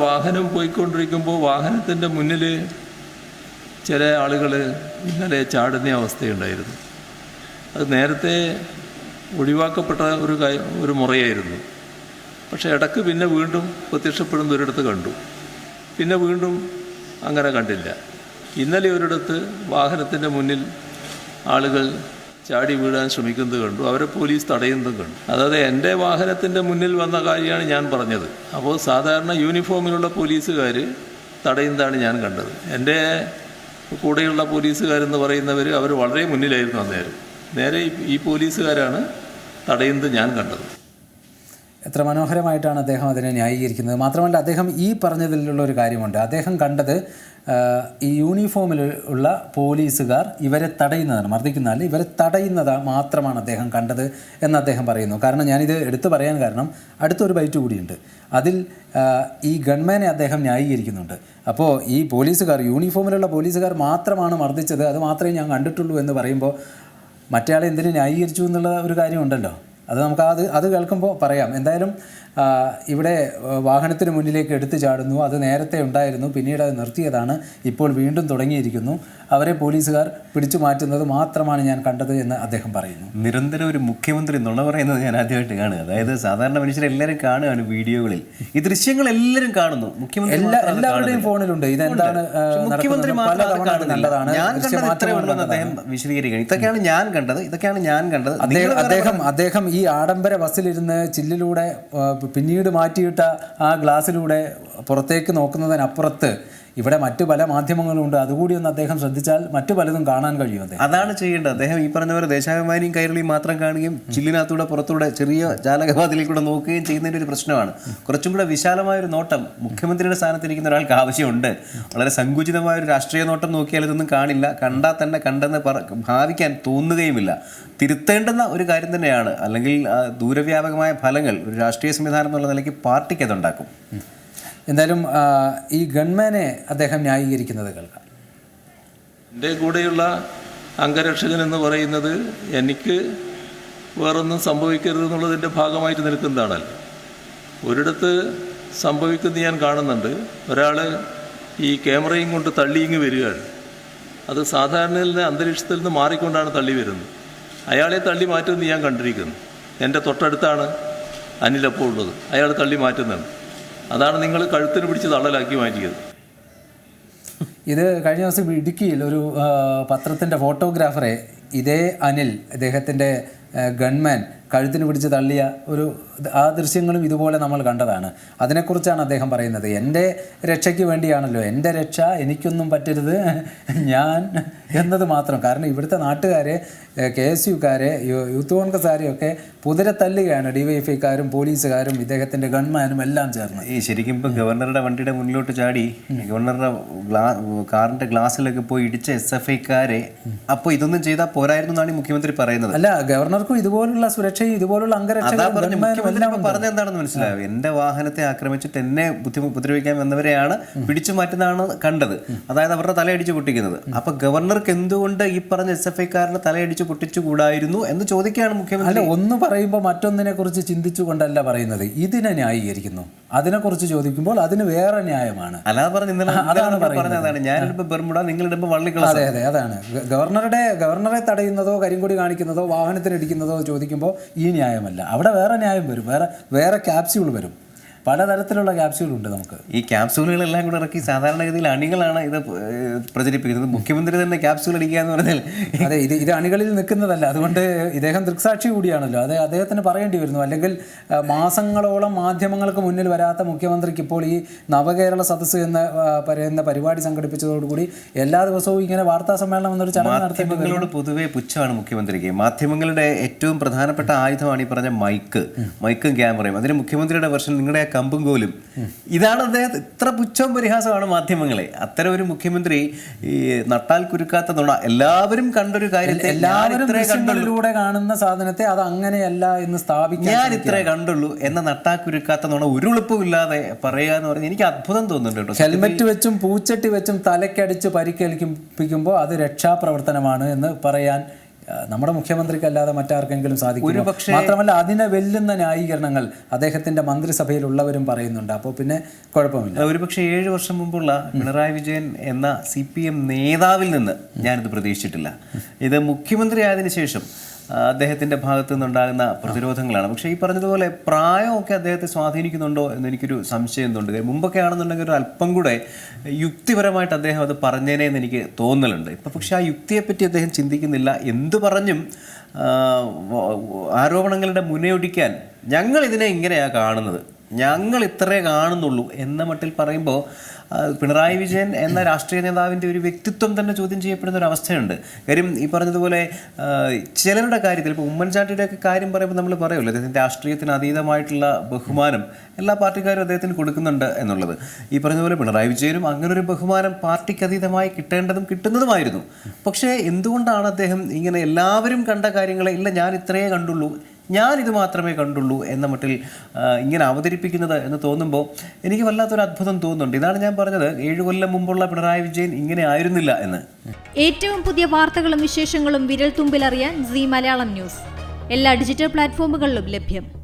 വാഹനം പോയിക്കൊണ്ടിരിക്കുമ്പോൾ വാഹനത്തിന്റെ മുന്നിൽ ചില ആളുകൾ ഇന്നലെ ചാടുന്ന അവസ്ഥയുണ്ടായിരുന്നു. അത് നേരത്തെ ഒഴിവാക്കപ്പെട്ട ഒരു ഒരു മുറയായിരുന്നു. പക്ഷേ ഇടയ്ക്ക് പിന്നെ വീണ്ടും പ്രത്യക്ഷപ്പെടുന്ന ഒരിടത്ത് കണ്ടു. പിന്നെ വീണ്ടും അങ്ങനെ കണ്ടില്ല. ഇന്നലെ ഒരിടത്ത് വാഹനത്തിന്റെ മുന്നിൽ ആളുകൾ ചാടി വീഴാൻ ശ്രമിക്കുന്നത് കണ്ടു. അവരെ പോലീസ് തടയുന്നതും കണ്ടു. അതായത് എന്റെ വാഹനത്തിന്റെ മുന്നിൽ വന്ന കാര്യമാണ് ഞാൻ പറഞ്ഞത്. അപ്പോൾ സാധാരണ യൂണിഫോമിലുള്ള പോലീസുകാർ തടയുന്നതാണ് ഞാൻ കണ്ടത്. എന്റെ കൂടെയുള്ള പോലീസുകാരെന്ന് പറയുന്നവർ അവർ വളരെ മുന്നിലായിരുന്നു അന്നേരം. നേരെ ഈ- പോലീസുകാരാണ് തടയുന്നത് ഞാൻ കണ്ടത്. എത്ര മനോഹരമായിട്ടാണ് അദ്ദേഹം അതിനെ ന്യായീകരിക്കുന്നത്. മാത്രമല്ല അദ്ദേഹം ഈ പറഞ്ഞതിലുള്ള ഒരു കാര്യമുണ്ട്. അദ്ദേഹം കണ്ടത് ഈ യൂണിഫോമിൽ ഉള്ള പോലീസുകാർ ഇവരെ തടയുന്നതാണ് മർദ്ദിക്കുന്നതല്ല ഇവരെ തടയുന്നത് മാത്രമാണ് അദ്ദേഹം കണ്ടത് എന്ന് അദ്ദേഹം പറയുന്നു. കാരണം ഞാനിത് എടുത്തു പറയാൻ കാരണം അടുത്തൊരു ബൈറ്റ് കൂടിയുണ്ട്. അതിൽ ഈ ഗൺമാനെ അദ്ദേഹം ന്യായീകരിക്കുന്നുണ്ട്. അപ്പോൾ ഈ പോലീസുകാർ യൂണിഫോമിലുള്ള പോലീസുകാർ മാത്രമാണ് മർദ്ദിച്ചത്. അത് മാത്രമേ ഞാൻ കണ്ടിട്ടുള്ളൂ എന്ന് പറയുമ്പോൾ മറ്റേ ആളെ എന്തിനു ന്യായീകരിച്ചു എന്നുള്ള ഒരു കാര്യമുണ്ടല്ലോ? അത് നമുക്ക് അത് അത് കേൾക്കുമ്പോൾ പറയാം. എന്തായാലും ഇവിടെ വാഹനത്തിന് മുന്നിലേക്ക് എടുത്തു ചാടുന്നു. അത് നേരത്തെ ഉണ്ടായിരുന്നു. പിന്നീട് അത് നിർത്തിയതാണ്. ഇപ്പോൾ വീണ്ടും തുടങ്ങിയിരിക്കുന്നു. അവരെ പോലീസുകാർ പിടിച്ചു മാറ്റുന്നത് മാത്രമാണ് ഞാൻ കണ്ടത് എന്ന് അദ്ദേഹം പറയുന്നു. നിരന്തരം ഒരു മുഖ്യമന്ത്രി നുണ പറയുന്നത് ഞാൻ ആദ്യമായിട്ട് കാണുക. അതായത് സാധാരണ മനുഷ്യരെല്ലാവരും കാണുകയാണ് വീഡിയോകളിൽ. ഈ ദൃശ്യങ്ങൾ എല്ലാവരും കാണുന്നു. മുഖ്യമന്ത്രി എല്ലാ എല്ലാവരുടെയും ഫോണിലുണ്ട്. ഇതെന്താണ് മുഖ്യമന്ത്രി. നല്ലതാണ്. ഞാൻ കണ്ടത് അദ്ദേഹം ഇതൊക്കെയാണ് ഞാൻ കണ്ടത്. ഇതൊക്കെയാണ് ഞാൻ കണ്ടത്. അദ്ദേഹം അദ്ദേഹം ഈ ആഡംബര ബസ്സിലിരുന്ന് ചില്ലിലൂടെ പിന്നീട് മാറ്റിയിട്ട ആ ഗ്ലാസ്സിലൂടെ പുറത്തേക്ക് നോക്കുന്നതിനപ്പുറത്ത് ഇവിടെ മറ്റു പല മാധ്യമങ്ങളുണ്ട് അതുകൂടി ഒന്ന് അദ്ദേഹം ശ്രദ്ധിച്ചാൽ മറ്റു പലതും കാണാൻ കഴിയും അതാണ് ചെയ്യേണ്ടത്. അദ്ദേഹം ഈ പറഞ്ഞ പോലെ ദേശാഭിമാനിയും കൈരളിയും മാത്രം കാണുകയും ചില്ലിനകത്തൂടെ പുറത്തൂടെ ചെറിയ ജാലകവാതിലിൽ കൂടെ നോക്കുകയും ചെയ്യുന്നതിന്റെ ഒരു പ്രശ്നമാണ്. കുറച്ചും കൂടെ വിശാലമായ ഒരു നോട്ടം മുഖ്യമന്ത്രിയുടെ സ്ഥാനത്തിരിക്കുന്ന ഒരാൾക്ക് ആവശ്യമുണ്ട്. വളരെ സങ്കുചിതമായ ഒരു രാഷ്ട്രീയ നോട്ടം നോക്കിയാൽ ഇതൊന്നും കാണില്ല. കണ്ടാൽ തന്നെ കണ്ടെന്ന് ഭാവിക്കാൻ തോന്നുകയുമില്ല. തിരുത്തേണ്ടുന്ന ഒരു കാര്യം തന്നെയാണ്. അല്ലെങ്കിൽ ദൂരവ്യാപകമായ ഫലങ്ങൾ ഒരു രാഷ്ട്രീയ സംവിധാനം എന്നുള്ള നിലയ്ക്ക് പാർട്ടിക്ക് അതുണ്ടാക്കും. എന്തായാലും ഈ ഗൺമാനെ അദ്ദേഹം ന്യായീകരിക്കുന്നത് കേൾക്കാം. എന്റെ കൂടെയുള്ള അംഗരക്ഷകൻ എന്ന് പറയുന്നത് എനിക്ക് വേറൊന്നും സംഭവിക്കരുത് എന്നുള്ളതിന്റെ ഭാഗമായിട്ട് നിൽക്കുന്നതാണല്ലോ ഒരിടത്ത് സംഭവിക്കുന്നത് ഞാൻ കാണുന്നുണ്ട്. ഒരാൾ ഈ ക്യാമറയും കൊണ്ട് തള്ളി ഇങ്ങ് വരികയാണ്. അത് സാധാരണയിൽ നിന്ന് അന്തരീക്ഷത്തിൽ നിന്ന് മാറിക്കൊണ്ടാണ് തള്ളി വരുന്നത്. അയാളെ തള്ളി മാറ്റുന്നത് ഞാൻ കണ്ടിരിക്കുന്നു. എന്റെ തൊട്ടടുത്താണ് അനിലപ്പോൾ ഉള്ളത്. അയാൾ തള്ളി മാറ്റുന്നുണ്ട്. അതാണ് നിങ്ങൾ കഴുത്തിന് പിടിച്ച് തള്ളലാക്കി മാറ്റിയത്. ഇത് കഴിഞ്ഞ ദിവസം ഇടുക്കിയിൽ ഒരു പത്രത്തിന്റെ ഫോട്ടോഗ്രാഫറെ ഇതേ അനിൽ ഇദ്ദേഹത്തിന്റെ ഗൺമാൻ കഴുത്തിന് പിടിച്ച് തള്ളിയ ഒരു ആ ദൃശ്യങ്ങളും ഇതുപോലെ നമ്മൾ കണ്ടതാണ്. അതിനെക്കുറിച്ചാണ് അദ്ദേഹം പറയുന്നത്. എന്റെ രക്ഷയ്ക്ക് വേണ്ടിയാണല്ലോ. എന്റെ രക്ഷ എനിക്കൊന്നും പറ്റരുത്. ഞാൻ എന്നത് മാത്രം. കാരണം ഇവിടുത്തെ നാട്ടുകാരെ കെ എസ് യുക്കാരെ യൂത്ത് കോൺഗ്രസ്സുകാരെയൊക്കെ പുതിരെ തല്ലുകയാണ് ഡി വൈ എഫ്ഐക്കാരും പോലീസുകാരും ഇദ്ദേഹത്തിന്റെ ഗൺമാനും എല്ലാം ചേർന്ന്. ഈ ശരിക്കും ഇപ്പം ഗവർണറുടെ വണ്ടിയുടെ മുന്നിലോട്ട് ചാടി ഗവർണറുടെ ഗ്ലാ കാറിന്റെ ഗ്ലാസ്സിലൊക്കെ പോയി ഇടിച്ച എസ് എഫ് ഐക്കാരെ അപ്പോൾ ഇതൊന്നും ചെയ്താൽ പോരായിരുന്നു എന്നാണ് ഈ മുഖ്യമന്ത്രി പറയുന്നത്. അല്ല ഗവർണർക്കും ഇതുപോലുള്ള സുരക്ഷയും ഇതുപോലുള്ള പറഞ്ഞു എന്താണെന്ന് മനസ്സിലായോ? എന്റെ വാഹനത്തെ ആക്രമിച്ചിട്ട് എന്നെ ഉപദ്രവിക്കാൻ വന്നവരെയാണ് പിടിച്ചു മാറ്റുന്നതാണ് കണ്ടത്. അതായത് അവരുടെ തലയടിച്ച് പൊട്ടിക്കുന്നത്. അപ്പൊ ഗവർണർക്ക് എന്തുകൊണ്ട് ഈ പറഞ്ഞ എസ് എഫ് ഐക്കാരനെ തലയടിച്ച് പൊട്ടിച്ചുകൂടായിരുന്നു എന്ന് ചോദിക്കുകയാണ് മുഖ്യമന്ത്രി. അല്ല ഒന്ന് പറയുമ്പോൾ മറ്റൊന്നിനെ കുറിച്ച് ചിന്തിച്ചുകൊണ്ടല്ല പറയുന്നത്. ഇതിനെ ന്യായീകരിക്കുന്നു. അതിനെക്കുറിച്ച് ചോദിക്കുമ്പോൾ അതിന് വേറെ ന്യായമാണ്. അല്ലാതെ പറഞ്ഞു അതാണ് പറഞ്ഞതാണ് ഞാനിപ്പോ ബെർമുട നിങ്ങളിടുമ്പോ വള്ളിക്കള അതെ അതെ അതാണ്. ഗവർണറുടെ ഗവർണറെ തടയുന്നതോ കരിങ്കൊടി കാണിക്കുന്നതോ വാഹനത്തിന് ഇടിക്കുന്നതോ ചോദിക്കുമ്പോൾ ഈ ന്യായമല്ല. അവിടെ വേറെ ന്യായം വരും. വേറെ വേറെ ക്യാപ്സ്യൂൾ വരും. പലതരത്തിലുള്ള ക്യാപ്സ്യൂളുണ്ട് നമുക്ക്. ഈ ക്യാപ്സ്യൂളുകളെല്ലാം കൂടെ ഇറക്കി സാധാരണഗതിയിൽ അണികളാണ് ഇത് പ്രചരിപ്പിക്കുന്നത്. മുഖ്യമന്ത്രി തന്നെ ക്യാപ്സ്യൂൾ അടിക്കുക എന്ന് പറഞ്ഞാൽ അതെ ഇത് ഇത് അണികളിൽ നിൽക്കുന്നതല്ല. അതുകൊണ്ട് ഇദ്ദേഹം ദൃക്സാക്ഷി കൂടിയാണല്ലോ. അതെ അദ്ദേഹത്തിന് പറയേണ്ടി വരുന്നു. അല്ലെങ്കിൽ മാസങ്ങളോളം മാധ്യമങ്ങൾക്ക് മുന്നിൽ വരാത്ത മുഖ്യമന്ത്രിക്ക് ഇപ്പോൾ ഈ നവകേരള സദസ്സ് എന്ന പറയുന്ന പരിപാടി സംഘടിപ്പിച്ചതോടുകൂടി എല്ലാ ദിവസവും ഇങ്ങനെ വാർത്താ സമ്മേളനം എന്നൊരു ചടങ്ങ് നടത്തിയോട് പൊതുവെ പുച്ഛമാണ് മുഖ്യമന്ത്രിക്ക്. മാധ്യമങ്ങളുടെ ഏറ്റവും പ്രധാനപ്പെട്ട ആയുധമാണ് ഈ പറഞ്ഞ മൈക്ക്. മൈക്കും ക്യാമറയും. അതിന് മുഖ്യമന്ത്രിയുടെ വെർഷൻ നിങ്ങളുടെ കമ്പും കോലും. ഇതാണ് അദ്ദേഹം ഇത്ര പുച്ഛവും പരിഹാസമാണ് മാധ്യമങ്ങളെ. അത്തരം ഒരു മുഖ്യമന്ത്രി ഈ നട്ടാൽ കുരുക്കാത്ത നുണ എല്ലാവരും കണ്ടൊരു കാര്യത്തെ എല്ലാവരും ദൃശ്യങ്ങളിലൂടെ കാണുന്ന സാധനത്തെ അത് അങ്ങനെയല്ല എന്ന് സ്ഥാപിക്കാൻ ഞാൻ ഇത്രേ കണ്ടുള്ളൂ. എന്ന നട്ടാ കുരുക്കാത്ത നുണ ഒരു എളുപ്പമില്ലാതെ പറയുക എന്ന് പറഞ്ഞാൽ എനിക്ക് അത്ഭുതം തോന്നുന്നുണ്ട് ഹെൽമെറ്റ് വെച്ചും പൂച്ചട്ടി വെച്ചും തലക്കടിച്ച് പരിക്കേൽപ്പിക്കുമ്പോൾ അത് രക്ഷാപ്രവർത്തനമാണ് എന്ന് പറയാൻ നമ്മുടെ മുഖ്യമന്ത്രിക്കല്ലാതെ മറ്റാർക്കെങ്കിലും സാധിക്കും മാത്രമല്ല അതിനെ വെല്ലുന്ന ന്യായീകരണങ്ങൾ അദ്ദേഹത്തിന്റെ മന്ത്രിസഭയിലുള്ളവരും പറയുന്നുണ്ട്. അപ്പോൾ പിന്നെ കുഴപ്പമില്ല. ഒരുപക്ഷെ ഏഴ് വർഷം മുമ്പുള്ള പിണറായി വിജയൻ എന്ന സി പി എം നേതാവിൽ നിന്ന് ഞാനിത് പ്രതീക്ഷിച്ചിട്ടില്ല. ഇത് മുഖ്യമന്ത്രി ആയതിനു ശേഷം അദ്ദേഹത്തിന്റെ ഭാഗത്തു നിന്നുണ്ടാകുന്ന പ്രതിരോധങ്ങളാണ്. പക്ഷേ ഈ പറഞ്ഞതുപോലെ പ്രായമൊക്കെ അദ്ദേഹത്തെ സ്വാധീനിക്കുന്നുണ്ടോ എന്ന് എനിക്കൊരു സംശയം തോന്നുന്നുണ്ട് മുമ്പൊക്കെ ആണെന്നുണ്ടെങ്കിൽ ഒരു അല്പം കൂടെ യുക്തിപരമായിട്ട് അദ്ദേഹം അത് പറഞ്ഞേനെ എന്ന് എനിക്ക് തോന്നലുണ്ട്. ഇപ്പം പക്ഷേ ആ യുക്തിയെപ്പറ്റി അദ്ദേഹം ചിന്തിക്കുന്നില്ല. എന്തു പറഞ്ഞും ആരോപണങ്ങളുടെ മുനയൊടിക്കാൻ ഞങ്ങൾ ഇതിനെ ഇങ്ങനെയാണ് കാണുന്നത്. ഞങ്ങൾ ഇത്രേ കാണുന്നുള്ളൂ എന്ന മട്ടിൽ പറയുമ്പോൾ പിണറായി വിജയൻ എന്ന രാഷ്ട്രീയ നേതാവിന്റെ ഒരു വ്യക്തിത്വം തന്നെ ചോദ്യം ചെയ്യപ്പെടുന്ന ഒരു അവസ്ഥയുണ്ട്. കാര്യം ഈ പറഞ്ഞതുപോലെ ചിലരുടെ കാര്യത്തിൽ ഇപ്പോൾ ഉമ്മൻചാണ്ടിയുടെ ഒക്കെ കാര്യം പറയുമ്പോൾ നമ്മൾ പറയുമല്ലോ അദ്ദേഹത്തിന്റെ രാഷ്ട്രീയത്തിന് അതീതമായിട്ടുള്ള ബഹുമാനം എല്ലാ പാർട്ടിക്കാരും അദ്ദേഹത്തിന് കൊടുക്കുന്നുണ്ട് എന്നുള്ളത്. ഈ പറഞ്ഞതുപോലെ പിണറായി വിജയനും അങ്ങനെ ഒരു ബഹുമാനം പാർട്ടിക്ക് അതീതമായി കിട്ടേണ്ടതും കിട്ടുന്നതുമായിരുന്നു. പക്ഷേ എന്തുകൊണ്ടാണ് അദ്ദേഹം ഇങ്ങനെ എല്ലാവരും കണ്ട കാര്യങ്ങളെ ഇല്ല ഞാൻ ഇത്രയേ കണ്ടുള്ളൂ ഞാൻ ഇത് മാത്രമേ കണ്ടുള്ളൂ എന്ന മട്ടിൽ ഇങ്ങനെ അവതരിപ്പിക്കുന്നത് എന്ന് തോന്നുമ്പോൾ എനിക്ക് വല്ലാത്തൊരു അത്ഭുതം തോന്നുന്നുണ്ട്. ഇതാണ് ഞാൻ പറഞ്ഞത് ഏഴു കൊല്ലം മുമ്പുള്ള പിണറായി വിജയൻ ഇങ്ങനെ ആയിരുന്നില്ല എന്ന്. ഏറ്റവും പുതിയ വാർത്തകളും വിശേഷങ്ങളും വിരൽ തുമ്പിലറിയാൻ സി മലയാളം ന്യൂസ്. എല്ലാ ഡിജിറ്റൽ പ്ലാറ്റ്ഫോമുകളിലും ലഭ്യം.